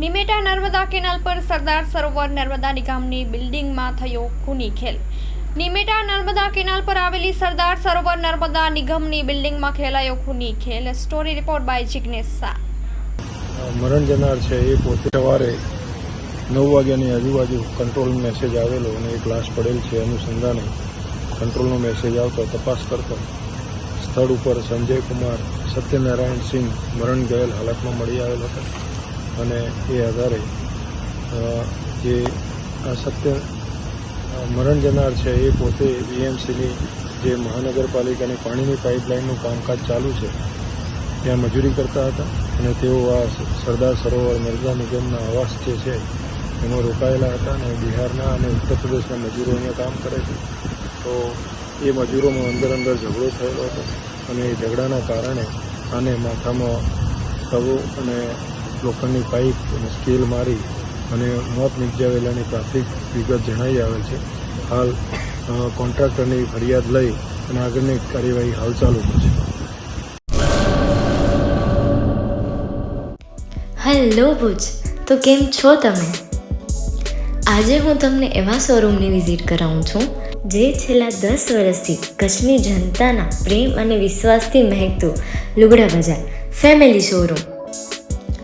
Nimeta Narmada canal પર સરદાર સરોવર નર્મદા નિગમની બિલ્ડિંગમાં થયો ખૂની ખેલ. નિમેટા નર્મદા કેનાલ પર આવેલી સરદાર સરોવર નર્મદા નિગમની બિલ્ડિંગમાં ખેલાયો ખૂની ખેલ. Story report by Jignesh Shah. મરણ જનાર છે એ પોતે સવારે નવ વાગ્યાની આજુબાજુ કંટ્રોલ મેસેજ આવેલો અને એક લાશ પડેલ છે. અનુસંધાને કંટ્રોલનો મેસેજ આવતો તપાસ કરતો સ્થળ ઉપર સંજય કુમાર, સત્યનારાયણ સિંહ મરણ ગયેલ હાલતમાં મળી આવેલ હતા. અને એ આધારે જે આ સત્ય મરણ જનાર છે, એ પોતે બીએમસીની જે મહાનગરપાલિકાની પાણીની પાઇપલાઇનનું કામકાજ ચાલુ છે, ત્યાં મજૂરી કરતા હતા અને તેઓ આ સરદાર સરોવર નર્મદા નિગમના આવાસ જે છે, એમાં રોકાયેલા હતા અને બિહારના અને ઉત્તર પ્રદેશના મજૂરો અહીંયા કામ કરે છે. તો એ મજૂરોમાં અંદર અંદર ઝઘડો થયેલો હતો અને એ ઝઘડાના કારણે આને માથામાં તવો અને લોખંડની પાઇપ અને સ્કેલ મારી અને મોત નિપજાવેલાની પ્રાથમિક વિગત જણાવી આવે છે. હાલ કોન્ટ્રાક્ટરની ફરિયાદ લઈ અને આગળની કાર્યવાહી હાલ ચાલુ છે. હેલો ભુજ, તો કેમ છો તમે? આજે હું તમને એવા શોરૂમની વિઝિટ કરાવું છું, જે છેલ્લા દસ વર્ષથી કચ્છની જનતાના પ્રેમ અને વિશ્વાસથી મહેકતું લુગડા બજાર, ફેમિલી શોરૂમ.